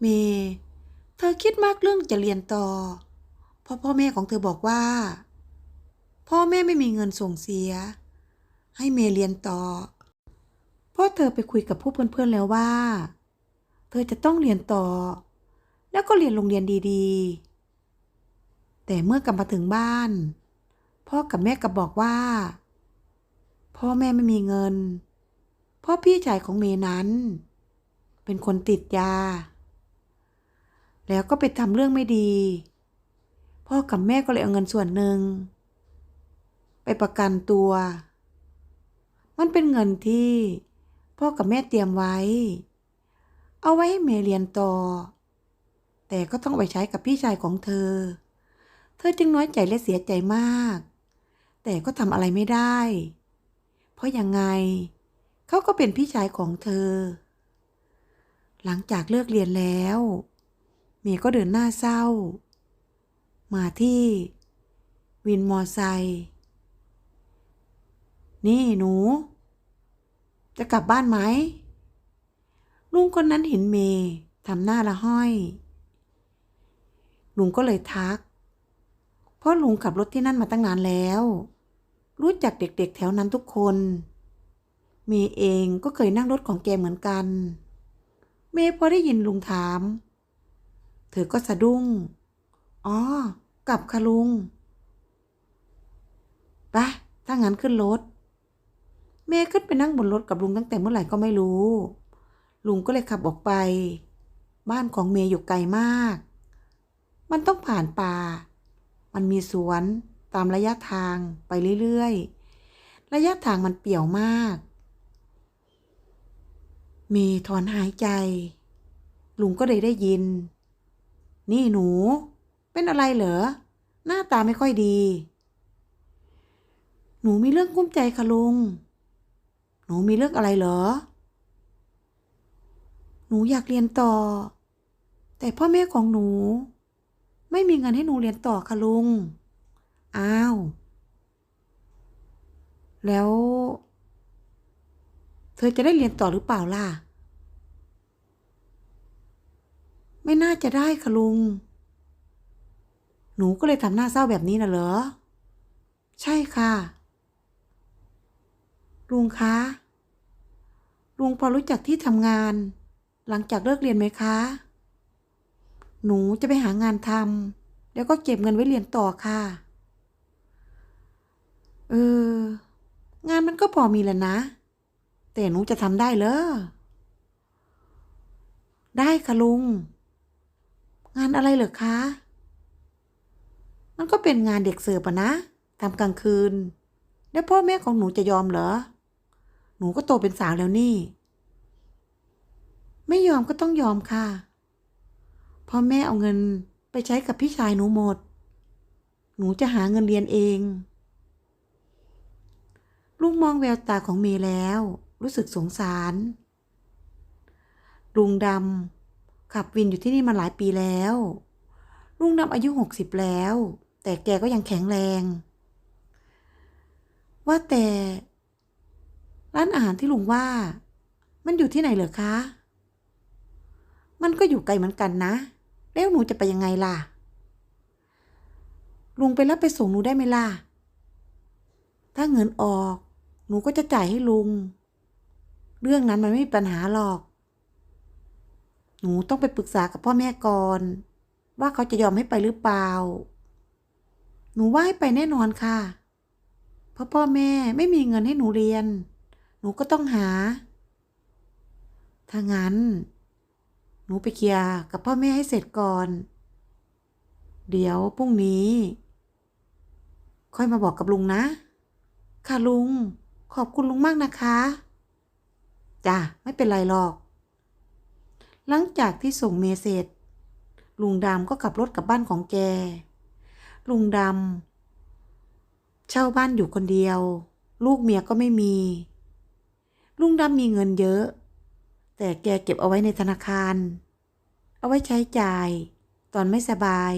เมย์เธอคิดมากเรื่องจะเรียนต่อ เพราะพ่อแม่ของเธอบอกว่า พ่อแม่ไม่มีเงินส่งเสีย ให้เมย์เรียนต่อ เพราะเธอไปคุยกับผู้เพื่อนๆแล้วว่า เธอจะต้องเรียนต่อ แล้วก็เรียนโรงเรียนดีๆ แต่เมื่อกลับมาถึงบ้าน พ่อกับแม่กลับบอกว่า พ่อแม่ไม่มีเงินพราะพี่ชายของเมย์นั้น เป็นคนติดยา แล้วก็ไปทำเรื่องไม่ดี พ่อกับแม่ก็เลยเอาเงินส่วนหนึ่ง ไปประกันตัว มันเป็นเงินที่พ่อกับแม่เตรียมไว้ เอาไว้ให้เมย์เรียนต่อ แต่ก็ต้องไปใช้กับพี่ชายของเธอ เธอจึงน้อยใจและเสียใจมาก แต่ก็ทำอะไรไม่ได้ เพราะยังไงเขาก็เป็นพี่ชายของเธอ หลังจากเลิกเรียนแล้ว เมย์ก็เดินหน้าเศร้า มาที่ วินมอไซค์นี่หนู จะกลับบ้านไหมลุงคนนั้นเห็นเมย์ทำหน้าละห้อย ลุงก็เลยทัก เพราะลุงขับรถที่นั่นมาตั้งนานแล้ว รู้จักเด็กๆแถวนั้นทุกคน เมย์เองก็เคยนั่งรถของแกเหมือนกัน เมย์พอได้ยินลุงถาม เธอก็สะดุ้ง อ๋อ กลับค่ะลุงไปถ้างั้นขึ้นรถ เมย์ขึ้นไปนั่งบนรถกับลุงตั้งแต่เมื่อไหร่ก็ไม่รู้ ลุงก็เลยขับออกไป บ้านของเมย์อยู่ไกลมาก มันต้องผ่านป่า มันมีสวนตามระยะทางไปเรื่อยๆ ระยะทางมันเปี่ยวมาก เมย์ถอนหายใจ ลุงก็เลยได้ยิน นี่หนู เป็นอะไรเหรอ หน้าตาไม่ค่อยดี หนูมีเรื่องกุ้มใจค่ะลุง หนูมีเรื่องอะไรเหรอ หนูอยากเรียนต่อ แต่พ่อแม่ของหนู ไม่มีเงินให้หนูเรียนต่อค่ะลุง อ้าว แล้ว เธอจะได้เรียนต่อหรือเปล่าล่ะ ไม่น่าจะได้ค่ะลุง หนูก็เลยทำหน้าเศร้าแบบนี้น่ะเหรอ ใช่ค่ะ ลุงคะ ลุงพอรู้จักที่ทำงาน หลังจากเลิกเรียนไหมคะ หนูจะไปหางานทำแล้วก็เก็บเงินไว้เรียนต่อค่ะ เออ งานมันก็พอมีแหล้วนะ แต่หนูจะทำได้เหรอได้ค่ะลุง งานอะไรเหรอคะ มันก็เป็นงานเด็กเสิร์ฟอะนะทำกลางคืน แล้วพ่อแม่ของหนูจะยอมเหรอ หนูก็โตเป็นสาวแล้วนี่ ไม่ยอมก็ต้องยอมค่ะ พ่อแม่เอาเงินไปใช้กับพี่ชายหนูหมด หนูจะหาเงินเรียนเอง ลุงมองแววตาของเมย์แล้ว รู้สึกสงสาร ลุงดำ ขับวินอยู่ที่นี่มาหลายปีแล้ว ลุงดำอายุหกสิบแล้ว แต่แกก็ยังแข็งแรง ว่าแต่ ร้านอาหารที่ลุงว่า มันอยู่ที่ไหนเหรอคะ มันก็อยู่ไกลเหมือนกันนะ แล้วหนูจะไปยังไงล่ะ ลุงไปรับไปส่งหนูได้ไหมล่ะ ถ้าเงินออก หนูก็จะจ่ายให้ลุง เรื่องนั้นมันไม่มีปัญหาหรอก หนูต้องไปปรึกษากับพ่อแม่ก่อน ว่าเขาจะยอมให้ไปหรือเปล่า หนูว่าให้ไปแน่นอนค่ะ เพราะพ่อแม่ไม่มีเงินให้หนูเรียน หนูก็ต้องหา ถ้างั้น หนูไปเคลียร์กับพ่อแม่ให้เสร็จก่อน เดี๋ยวพรุ่งนี้ ค่อยมาบอกกับลุงนะ ค่ะลุง ขอบคุณลุงมากนะคะ จ้ะ ไม่เป็นไรหรอก หลังจากที่ส่งเมสเสร็จ ลุงดำก็ขับรถกลับบ้านของแก ลุงดำเช่าบ้านอยู่คนเดียว ลูกเมียก็ไม่มี ลุงดำมีเงินเยอะ แต่แกเก็บเอาไว้ในธนาคาร เอาไว้ใช้จ่าย ตอนไม่สบาย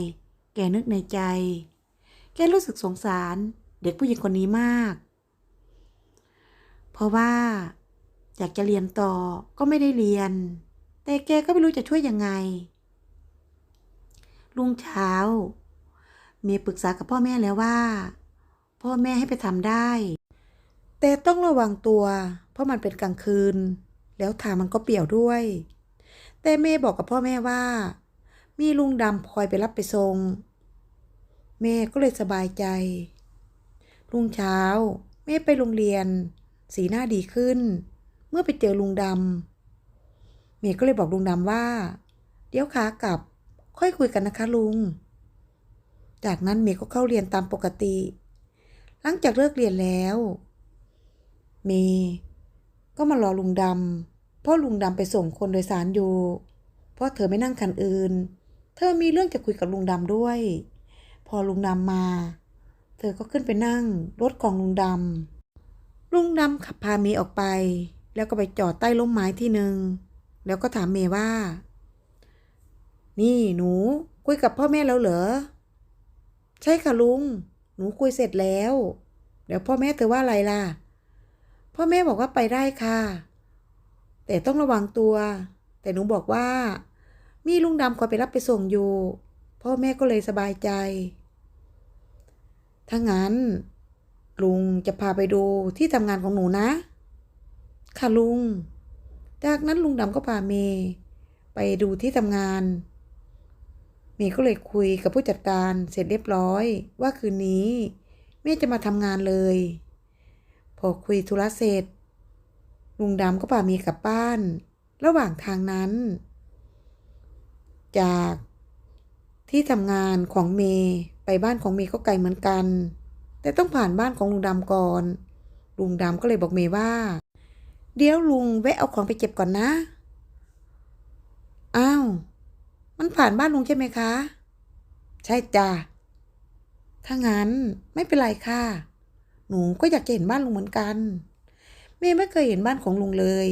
แกนึกในใจ แกรู้สึกสงสารเด็กผู้หญิงคนนี้มาก เพราะว่าอยากจะเรียนต่อก็ไม่ได้เรียน แต่แกก็ไม่รู้จะช่วยยังไง ลุงเช้า เมย์ปรึกษากับพ่อแม่แล้วว่า พ่อแม่ให้ไปทำได้ แต่ต้องระวังตัว เพราะมันเป็นกลางคืน แล้วทางมันก็เปี่ยวด้วย แต่เมย์บอกกับพ่อแม่ว่า มีลุงดำคอยไปรับไปส่งแม่ก็เลยสบายใจ ลุงเช้า แม่ไปโรงเรียน สีหน้าดีขึ้น เมื่อไปเจอลุงดำ เมย์ก็เลยบอกลุงดำว่า เดี๋ยวขากลับ ค่อยคุยกันนะคะลุง จากนั้นเมย์ก็เข้าเรียนตามปกติ หลังจากเลิกเรียนแล้ว เมย์ก็มารอลุงดำเพราะลุงดำไปส่งคนโดยสารอยู่ เพราะเธอไม่นั่งคันอื่น เธอมีเรื่องจะคุยกับลุงดำด้วย พอลุงดำมา เธอก็ขึ้นไปนั่งรถของลุงดำลุงดำขับพาเมย์ออกไป แล้วก็ไปจอดใต้ร่มไม้ที่หนึ่ง แล้วก็ถามเมย์ว่า นี่หนูคุยกับพ่อแม่แล้วเหรอ ใช่ค่ะลุง หนูคุยเสร็จแล้ว เดี๋ยวพ่อแม่เธอว่าอะไรล่ะ พ่อแม่บอกว่าไปได้ค่ะ แต่ต้องระวังตัว แต่หนูบอกว่า มีลุงดำคอยไปรับไปส่งอยู่ พ่อแม่ก็เลยสบายใจ ถ้างั้น ลุงจะพาไปดูที่ทำงานของหนูนะ ค่ะลุง จากนั้นลุงดำก็พาเมย์ไปดูที่ทำงาน เมย์ก็เลยคุยกับผู้จัดการเสร็จเรียบร้อยว่าคืนนี้เมย์จะมาทำงานเลย พอคุยธุระเสร็จ ลุงดำก็พาเมย์กลับบ้าน ระหว่างทางนั้น จากที่ทำงานของเมย์ไปบ้านของเมย์ก็ไกลเหมือนกัน แต่ต้องผ่านบ้านของลุงดำก่อน ลุงดำก็เลยบอกเมย์ว่า เดี๋ยวลุงแวะเอาของไปเก็บก่อนนะ อ้าว มันผ่านบ้านลุงใช่ไหมคะ ใช่จ้ะถ้างั้นไม่เป็นไรค่ะ หนูก็อยากจะเห็นบ้านลุงเหมือนกันเมย์ไม่เคยเห็นบ้านของลุงเลย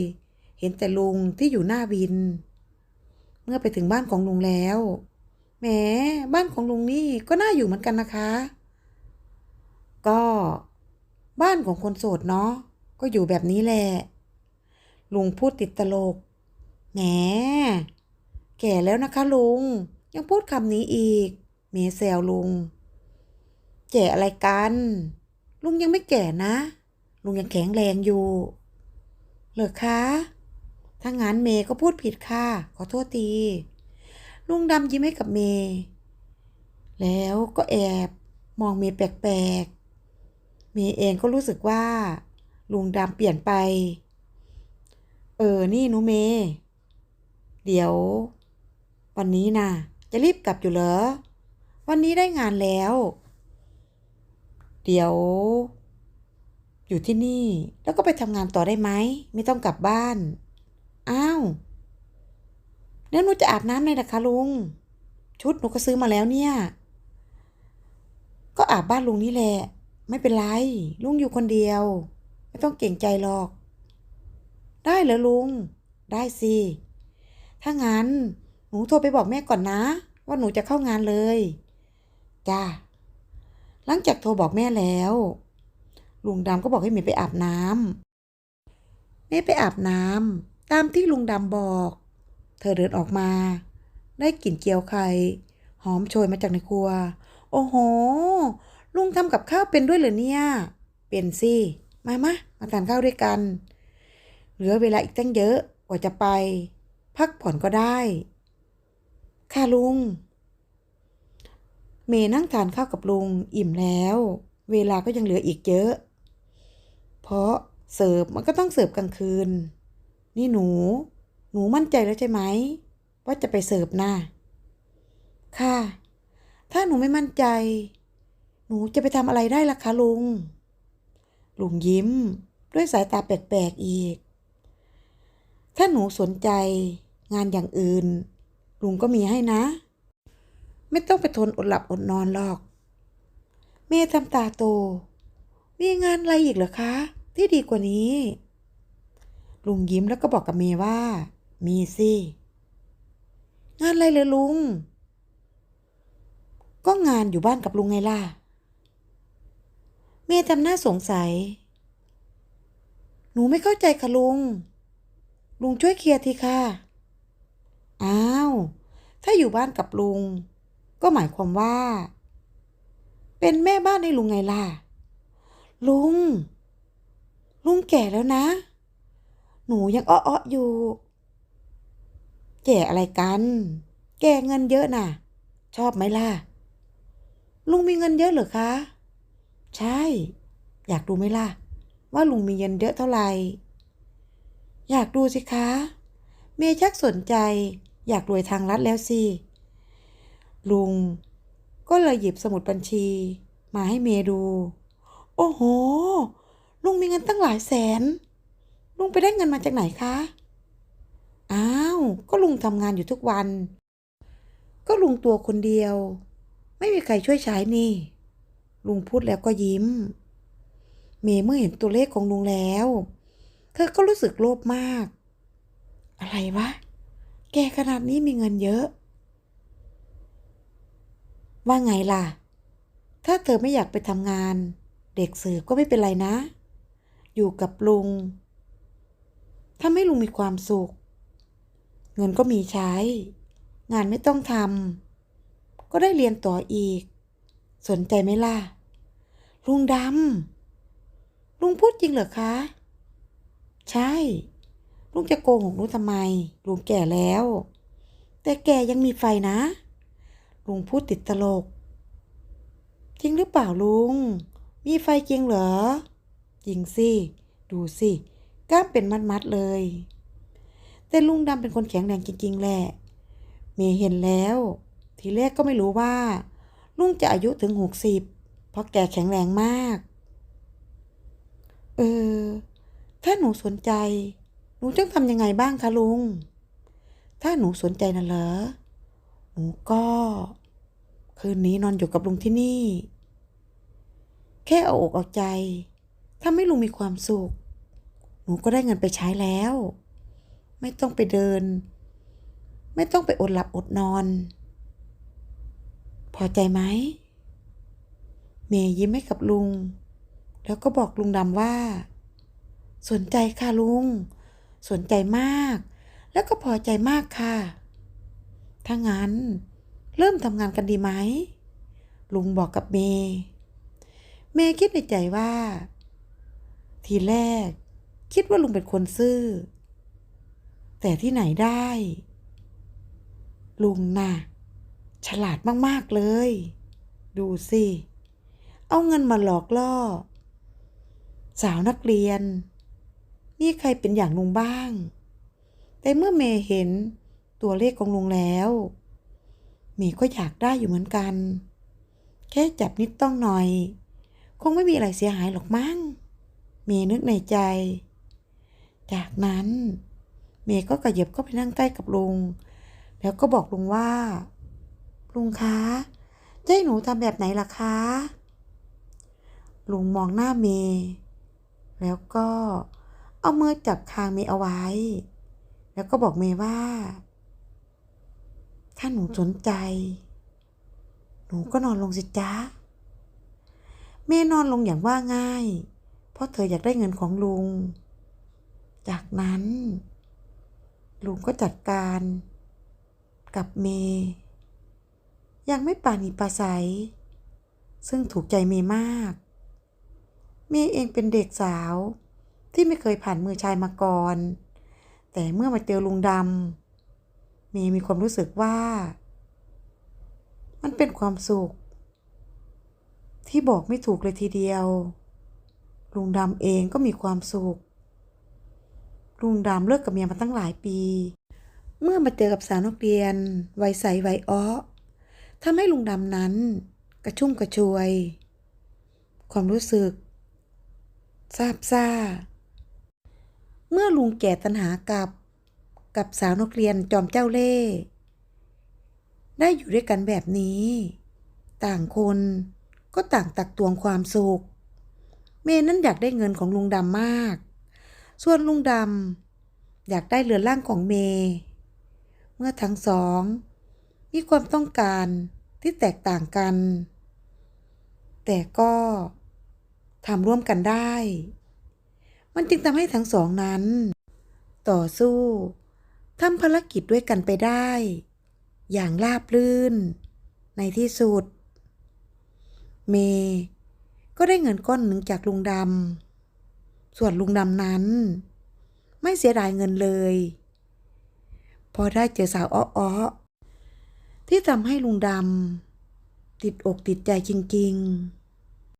เห็นแต่ลุงที่อยู่หน้าวิน เมื่อไปถึงบ้านของลุงแล้ว แหม บ้านของลุงนี่ก็น่าอยู่เหมือนกันนะคะ ก็ บ้านของคนโสดเนาะ ก็อยู่แบบนี้แหละ ลุงพูดติดตลก แหม แก่แล้วนะคะลุง ยังพูดคำนี้อีก เมย์แซวลุง แก่อะไรกัน ลุงยังไม่แก่นะ ลุงยังแข็งแรงอยู่ เหรอคะ ถ้างั้นเมย์ก็พูดผิดค่ะ ขอโทษทีลุงดำยิ้มให้กับเมย์แล้วก็แอบมองเมย์แปลกๆ เมย์เองก็รู้สึกว่า ลุงดำเปลี่ยนไป เออ นี่นูเม เดี๋ยว วันนี้นะจะรีบกลับอยู่เหรอ วันนี้ได้งานแล้ว เดี๋ยว อยู่ที่นี่ แล้วก็ไปทำงานต่อได้ไหม ไม่ต้องกลับบ้าน อ้าว แล้วหนูจะอาบน้ำเลยนะคะลุง ชุดหนูก็ซื้อมาแล้วเนี่ย ก็อาบบ้านลุงนี่แหละ ไม่เป็นไร ลุงอยู่คนเดียว ไม่ต้องเก่งใจหรอก ได้เหรอลุง ได้สิ ถ้างั้น หนูโทรไปบอกแม่ก่อนนะ ว่าหนูจะเข้างานเลย จ้า หลังจากโทรบอกแม่แล้ว ลุงดำก็บอกให้เมย์ไปอาบน้ำเมย์ไปอาบน้ำตามที่ลุงดำบอก เธอเดินออกมา ได้กลิ่นเจียวไข่หอมโชยมาจากในครัว โอ้โห ลุงทำกับข้าวเป็นด้วยเหรอเนี่ย เป็นสิ มามามาทานข้าวด้วยกัน เหลือเวลาอีกตั้งเยอะกว่าจะไป พักผ่อนก็ได้ ค่ะลุง เมย์นั่งทานข้าวกับลุงอิ่มแล้ว เวลาก็ยังเหลืออีกเยอะ เพราะเสิร์ฟมันก็ต้องเสิร์ฟกลางคืน นี่หนู หนูมั่นใจแล้วใช่ไหม ว่าจะไปเสิร์ฟนะค่ะ ถ้าหนูไม่มั่นใจ หนูจะไปทำอะไรได้ล่ะคะลุง ลุงยิ้มด้วยสายตาแปลกๆอีก ถ้าหนูสนใจงานอย่างอื่น ลุงก็มีให้นะ ไม่ต้องไปทนอดหลับอดนอนหรอก เมย์ทำตาโต มีงานอะไรอีกเหรอคะ ที่ดีกว่านี้ ลุงยิ้มแล้วก็บอกกับเมย์ว่า มีสิ งานอะไรเลยลุง ก็งานอยู่บ้านกับลุงไงล่ะ เมย์ทำหน้าสงสัย หนูไม่เข้าใจค่ะลุง ลุงช่วยเคลียร์ทีค่ะ อ้าว ถ้าอยู่บ้านกับลุง ก็หมายความว่า เป็นแม่บ้านให้ลุงไงล่ะ ลุง ลุงแก่แล้วนะ หนูยังอ้อๆอยู่ แก่อะไรกัน แก่เงินเยอะน่ะ ชอบไหมล่ะ ลุงมีเงินเยอะเหรอคะ ใช่ อยากดูไหมล่ะ ว่าลุงมีเงินเยอะเท่าไหร่ อยากดูสิคะ เมย์ชักสนใจ อยากรวยทางลัดแล้วสิ ลุง ก็เลยหยิบสมุดบัญชี มาให้เมย์ดู โอ้โห ลุงมีเงินตั้งหลายแสน ลุงไปได้เงินมาจากไหนคะ อ้าว ก็ลุงทำงานอยู่ทุกวัน ก็ลุงตัวคนเดียว ไม่มีใครช่วยใช้นี่ ลุงพูดแล้วก็ยิ้ม เมย์เมื่อเห็นตัวเลขของลุงแล้ว เธอก็รู้สึกโลภมาก อะไรวะ แกขนาดนี้มีเงินเยอะ ว่าไงล่ะ ถ้าเธอไม่อยากไปทำงาน เด็กเสิร์ฟก็ไม่เป็นไรนะ อยู่กับลุงทำให้ลุงมีความสุข เงินก็มีใช้ งานไม่ต้องทำก็ได้เรียนต่ออีก สนใจไหมล่ะ ลุงดำลุงพูดจริงเหรอคะ ใช่ ลุงจะโกหกหนูทำไม ลุงแก่แล้ว แต่แกยังมีไฟนะ ลุงพูดติดตลก จริงหรือเปล่าลุง มีไฟจริงเหรอ จริงสิ ดูสิกล้ามเป็นมัดๆเลย แต่ลุงดำเป็นคนแข็งแรงจริงๆแหละ เมย์เห็นแล้ว ทีแรกก็ไม่รู้ว่า ลุงจะอายุถึงหกสิบเพราะแกแข็งแรงมาก เออ ถ้าหนูสนใจ หนูต้องทำยังไงบ้างคะลุง ถ้าหนูสนใจน่ะเหรอ หนูก็ คืนนี้นอนอยู่กับลุงที่นี่ แค่เอาอกเอาใจทำให้ลุงมีความสุข หนูก็ได้เงินไปใช้แล้ว ไม่ต้องไปเดิน ไม่ต้องไปอดหลับอดนอน พอใจไหม เมย์ยิ้มให้กับลุง แล้วก็บอกลุงดำว่า สนใจค่ะลุง สนใจมาก แล้วก็พอใจมากค่ะ ถ้างั้น เริ่มทำงานกันดีไหม ลุงบอกกับเมย์เมย์คิดในใจว่า ทีแรก คิดว่าลุงเป็นคนซื่อ แต่ที่ไหนได้ ลุงน่ะ ฉลาดมาก ๆ เลย ดูสิ เอาเงินมาหลอกล่อ สาวนักเรียน มีใครเป็นอย่างลุงบ้าง แต่เมื่อเมย์เห็นตัวเลขของลุงแล้ว เมย์ก็อยากได้อยู่เหมือนกัน แค่จับนิดต้องหน่อย คงไม่มีอะไรเสียหายหรอกมั้ง เมย์นึกในใจ จากนั้น เมย์ก็กระเยบเข้าไปนั่งใกล้กับลุง แล้วก็บอกลุงว่า ลุงคะจะให้หนูทำแบบไหนล่ะคะ ลุงมองหน้าเมย์แล้วก็ เอามือจับคางเมย์เอาไว้ แล้วก็บอกเมย์ว่า ถ้าหนูสนใจ หนูก็นอนลงสิจ๊ะเมย์นอนลงอย่างว่าง่าย เพราะเธออยากได้เงินของลุง จากนั้น ลุงก็จัดการกับเมย์ยังไม่ปานีปาใสซึ่งถูกใจเมย์มาก เมย์เองเป็นเด็กสาว ที่ไม่เคยผ่านมือชายมาก่อน แต่เมื่อมาเจอลุงดำเมย์มีความรู้สึกว่า มันเป็นความสุข ที่บอกไม่ถูกเลยทีเดียว ลุงดำเองก็มีความสุข ลุงดำเลิกกับเมียมาตั้งหลายปี เมื่อมาเจอกับสาวนักเรียนวัยใสวัยอ้อทำให้ลุงดำนั้น กระชุ่มกระชวย ความรู้สึกซาบซ่า เมื่อลุงแก่ตันหากับ กับสาวนักเรียนจอมเจ้าเล่ห์ได้อยู่ด้วยกันแบบนี้ ต่างคนก็ต่างตักตวงความสุข เมย์นั้นอยากได้เงินของลุงดำมาก ส่วนลุงดำอยากได้เรือนร่างของเมย์เมื่อทั้งสอง มีความต้องการที่แตกต่างกัน แต่ก็ทำร่วมกันได้ มันจึงทำให้ทั้งสองนั้น ต่อสู้ทำภารกิจด้วยกันไปได้ อย่างราบรื่น ในที่สุด เมย์ก็ได้เงินก้อนหนึ่งจากลุงดำ ส่วนลุงดำนั้น ไม่เสียดายเงินเลย พอได้เจอสาวอ้อๆที่ทำให้ลุงดำติดอกติดใจจริง ๆ